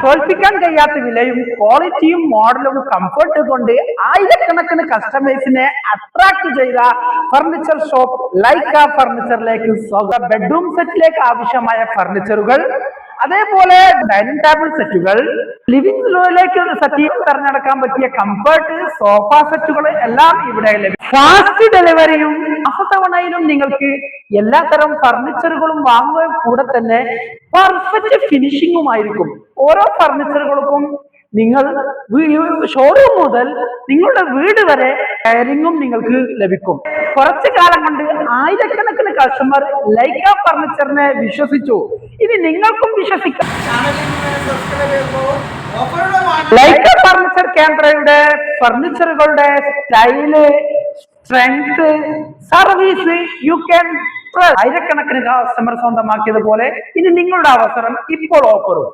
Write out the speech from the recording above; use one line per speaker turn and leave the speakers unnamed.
തോൽപ്പിക്കാൻ കഴിയാത്ത വിലയും ക്വാളിറ്റിയും മോഡലും കംഫർട്ട് കൊണ്ട് ആയിരക്കണക്കിന് കസ്റ്റമേഴ്സിനെ അട്രാക്ട് ചെയ്ത ഫർണിച്ചർ ഷോപ്പ് ലൈക്ക ഫർണിച്ചറിലേക്ക് സ്വാഗതം ബെഡ്റൂം സെറ്റിലേക്ക് ആവശ്യമായ ഫർണിച്ചറുകൾ അതേപോലെ ഡൈനിങ് ടേബിൾ സെറ്റുകൾ ലിവിംഗ് റൂമിലേക്ക് സെറ്റ് തിരഞ്ഞെടുക്കാൻ പറ്റിയ കംഫർട്ട് സോഫ സെറ്റുകൾ എല്ലാം ഇവിടെ ലഭിക്കും ഫാസ്റ്റ് ഡെലിവറിയും മാസത്തവണയിലും നിങ്ങൾക്ക് എല്ലാത്തരം ഫർണിച്ചറുകളും വാങ്ങുക കൂടെ തന്നെ പെർഫെക്റ്റ് ഫിനിഷിങ്ങുമായിരിക്കും ഓരോ ഫർണിച്ചറുകൾക്കും നിങ്ങൾ ഷോറൂം മുതൽ നിങ്ങളുടെ വീട് വരെ കയറിങ്ങും നിങ്ങൾക്ക് ലഭിക്കും. കുറച്ചു കാലം കൊണ്ട് ആയിരക്കണക്കിന് കസ്റ്റമർ ലൈക്ക ഫർണിച്ചറിനെ വിശ്വസിച്ചു. ഇനി നിങ്ങൾക്കും വിശ്വസിക്കാം. ലൈക്ക ഫർണിച്ചർ കേന്ദ്രയുടെ ഫർണിച്ചറുകളുടെ style strength service you can ആയിരക്കണക്കിന് കസ്റ്റമർ സ്വന്തമാക്കിയതുപോലെ ഇനി നിങ്ങളുടെ അവസരം ഇപ്പോൾ ഓഫറും